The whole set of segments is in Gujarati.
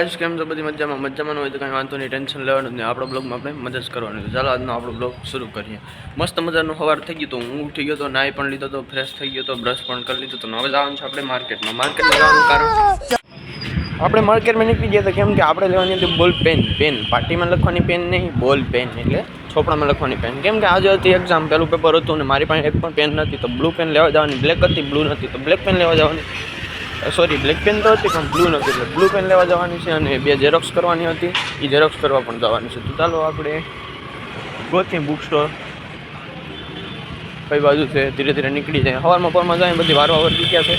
ગાઈસ કેમ છો? બધી મજામાં? મજામાં હોય તો કંઈ વાંધો નહીં, ટેન્શન લેવાનું નહીં. આપણો બ્લોગમાં આપણે મજા જ કરવાની ચાલો, આજનો આપણો બ્લોગ શરૂ કરીએ. મસ્ત મજાનું સવાર થઈ ગયું તો હું ઉઠી ગયો તો, નાઈ પણ લીધો તો ફ્રેશ થઈ ગયો તો બ્રશ પણ કરી લીધો તો હવે જવાનું છે આપણે માર્કેટમાં માર્કેટમાં જવાનું કારણ આપણે માર્કેટમાં નીકળી ગયા તો કેમ કે આપણે લેવાની હતી બોલ પેન પેન પાર્ટીમાં લખવાની પેન નહીં, બોલ પેન એટલે છોપડામાં લખવાની પેન કેમ કે આજે હતી એક્ઝામ પહેલું પેપર હતું ને, મારી પાસે એક પણ પેન નથી. તો બ્લુ પેન લેવા જવાની બ્લેક હતી બ્લુ નથી. તો બ્લેક પેન લેવા જવાની. સોરી બ્લેક પેન તો હતી, પણ બ્લુ નથી એટલે બ્લુ પેન લેવા જવાની છે અને બે ઝેરોક્સ કરવાની હતી. એ ઝેરોક્સ કરવા પણ જવાની છે. તો ચાલો આપણે ગોતી બુક સ્ટોર કઈ બાજુ છે? ધીરે ધીરે નીકળી જાય. સવારમાં પરમાં જાય બધી વારવા વરતી ગયા છે.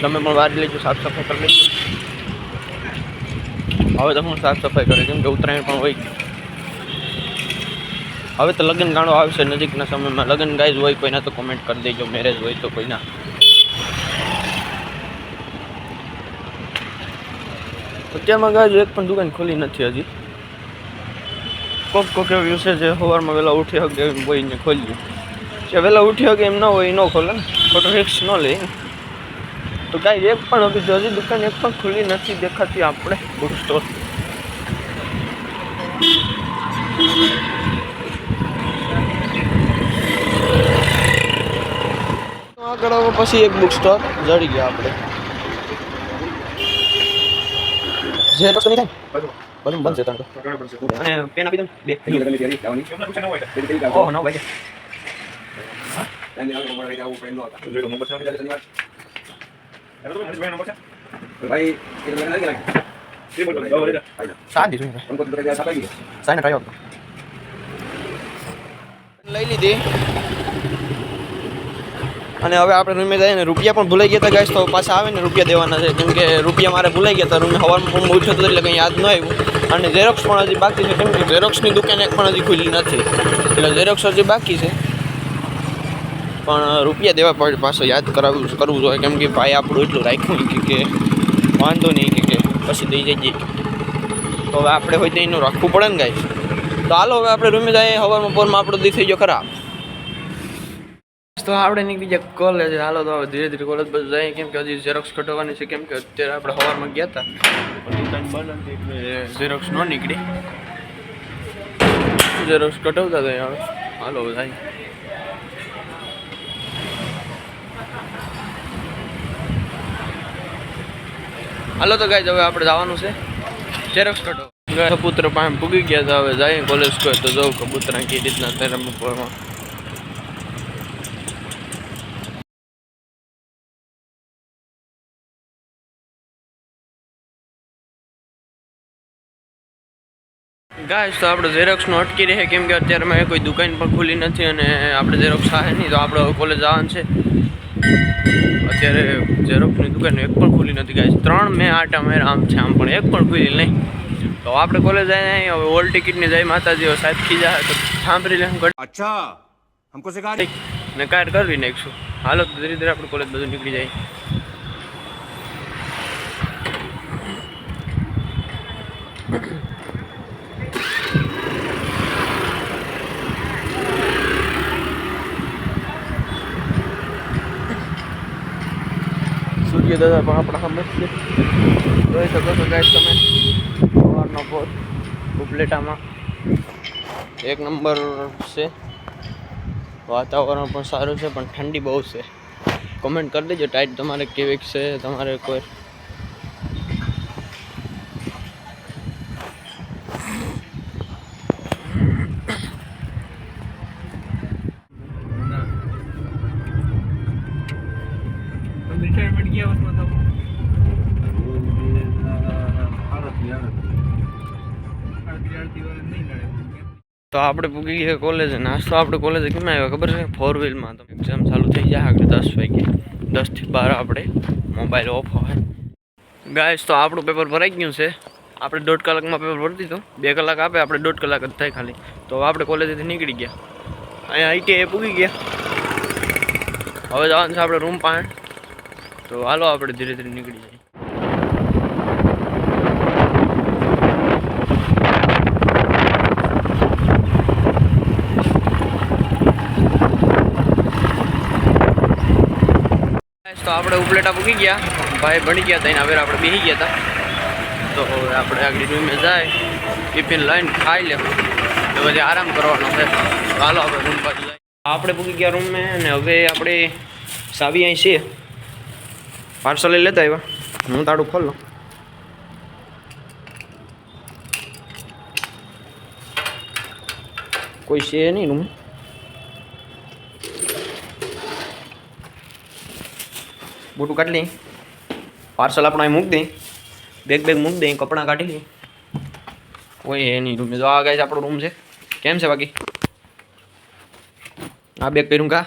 તમે પણ વાર લેજો, સાફ સફાઈ કરી લેજો. હવે તો હું સાફ સફાઈ કરે, કેમ કે ઉત્તરાયણ પણ હોય. હવે તો લગ્ન ગાણો આવશે નજીકના સમયમાં. લગ્ન ગાઈઝ હોય, કોઈના તો કોમેન્ટ કરી દેજો મેરેજ હોય તો કોઈના. અત્યારમાં ગાય એક પણ દુકાન ખોલી નથી હજી. કોક કોક એવું છે સવારમાં વહેલા ઉઠી શકે એમ કોઈને ખોલ્યું જે વહેલા ઉઠી શકે એમ ન હોય ન ખોલે. ને ખોટો રિક્સ ન લે તો કાંઈ એક પણ હજી હજી દુકાન એક પણ ખુલ્લી નથી દેખાતી આપણે બુક સ્ટોર આગળ પછી એક બુક સ્ટોર જડી ગયા આપણે. જે તો નહીં થાય બધું છે તારે તો અને પેન આપી દો ને, બે ઓહ નવ વાગે લઈ લીધી અને હવે આપણે રૂમે જઈએ ને, રૂપિયા પણ ભૂલાઈ ગયા હતા ગાઈશ તો પાછા આવે ને રૂપિયા દેવાના છે. કેમ કે રૂપિયા મારે ભૂલાઈ ગયા હતા રૂમે હવામાં ફોર્મ ઉઠ્યો હતો એટલે કંઈ યાદ ન આવ્યું. અને ઝેરોક્સ પણ હજી બાકી છે, કેમ કે ઝેરોક્સની દુકાન એક પણ હજી ખુલ્લી નથી. એટલે ઝેરોક્સ હજી બાકી છે. પણ રૂપિયા દેવા પડે, પાછો યાદ કરાવવું કરવું જોઈએ. કેમ કે ભાઈ આપણું એટલું રાખ્યું કે, વાંધો નહીં કે પછી દઈ જઈએ. તો હવે આપણે હોય તો એનું રાખવું પડે ને ગાઈશ તો હાલો, હવે આપણે રૂમે જઈએ હવામાં પોરમાં આપણો દી થઈ ગયો ખરાબ. તો આપણે નીકળી ગયા કોલેજ હાલો તો ધીરે ધીરે કોલેજ બધું જાય કેમ કે હજી ઝેરોક્સ કઢાવવાની છે, કેમ કે અત્યારે આપણે સવારમાં ગયા હતા ઝેરોક્ષ ન નીકળી. ઝેરોક્સ કઢાવતા હતા હવે. હાલો જાય હાલો તો ગાય હવે આપણે જવાનું છે ઝેરોક્સ કઢાવ કબૂતર પાસે પૂગી ગયા હતા હવે જાય કોલેજ કોઈ તો જવું કબૂતર કઈ રીતના તેરા ગાય તો આપણે ઝેરોક્સનું અટકી રહે કેમ કે અત્યારે મેં કોઈ દુકાન પણ ખુલી નથી અને આપણે ઝેરોક્ષ આવે નહીં તો આપણે કોલેજ આવવાનું છે. અત્યારે ઝેરોક્ષની દુકાન એક પણ ખુલી નથી ગાય ત્રણ મેં આટા મેરા આમ છે આમ પણ એક પણ ખુલી નહીં. તો આપણે કોલેજ જાય નહીં હવે ઓલ ટિકિટની જય માતાજી સાહેબ ખીજા તો સાંભળી લે હું અચ્છા હમકો સે ગાડી ને કાર કરવી નાખશું હાલો તો ધીરે ધીરે આપણે કોલેજ બધું નીકળી જાય. Thank સૂર્ય દાદા, પણ આપણા સામે છે. જોઈ શકો છો ગાઈસ તમે. સવારનો પોર ઉપલેટામાં. એક નંબર છે. વાતાવરણ પણ સારું છે, પણ ઠંડી બહુ છે. કમેન્ટ કરી દેજો ટાઈટ તમારે કેવીક છે, તમારે કોઈ તો આપણે પૂગી ગયા કોલેજ નાસ્તો. આપણે કોલેજે કેમ આવ્યો ખબર છે? ફોર વ્હીલમાં તો એક્ઝામ ચાલુ થઈ જાય આગળ દસ વાગે. દસથી બાર આપણે મોબાઈલ ઓફ હોય. ગાઈસ તો આપણું પેપર ભરાઈ ગયું છે. આપણે દોઢ કલાકમાં પેપર ભરી દીધું. બે કલાક આપે, આપણે દોઢ કલાક જ થાય ખાલી. તો આપણે કોલેજથી નીકળી ગયા. અહીંયા આઈટીઆઈ પૂગી ગયા. હવે જવાનું છે આપણે રૂમ પાસે તો હાલો આપણે ધીરે ધીરે નીકળી જઈએ. તો આપણે ઉપલેટા પૂકી ગયા. ભાઈ ભણી ગયા હતા એના હવે આપણે બેસી ગયા હતા તો આપણે આગળ રૂમે જાય, ટિફિન લઈને ખાઈ લેવું તો પછી આરામ કરવાનો છે. હાલો આપણે રૂમ પાછું જાય. આપણે પૂકી ગયા રૂમે અને હવે આપણે સાવી અહીં છે. પાર્સલ લઈ લેતા આવ્યા. હું તાડું ખોલ. લઉં કોઈ છે નહીં રૂમ બૂટું કાઢી લઈ. પાર્સલ આપણે અહીં મૂકી દઈ બેગ બેગ મૂકી દઈ કપડાં કાઢી લઈ. કોઈ એ નહીં રૂમ જો આ ગાય આપણો રૂમ છે. કેમ છે બાકી? આ બેગ પહેરું કા?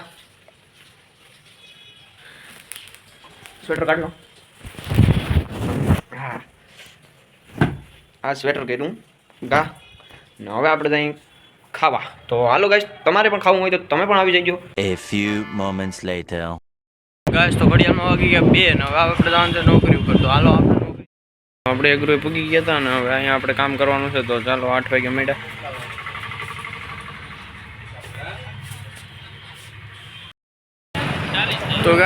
સ્વેટર કાઢ લો. હા. આ સ્વેટર કર્યું ગા. ને હવે આપણે ત્યાં ખાવા. તો હાલો ગાઈસ તમારે પણ ખાવું હોય તો તમે પણ આવી જજો. A few moments later guys તો ઘડિયાળમાં વાગી ગયા બે ને હવે આપણે જવાનું છે નોકરી ઉપર. તો હાલો આપણે આપણે એગ્રો પૂગી ગયા હતા ને હવે અહીંયા આપણે કામ કરવાનું છે. તો ચાલો આઠ વાગે મળ્યા.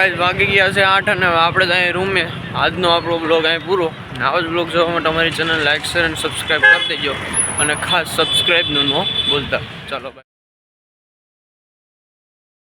તો વાગી ગયા છે આઠ અને આપણે ત્યાં રૂમે. આજનો આપણો બ્લોગ અહીં પૂરો. આવો જ બ્લોગ જોવા માટે અમારી ચેનલ લાઈક શેર અને સબસ્ક્રાઈબ કરી દેજો. અને ખાસ સબસ્ક્રાઈબનું ન ભૂલતા. ચાલો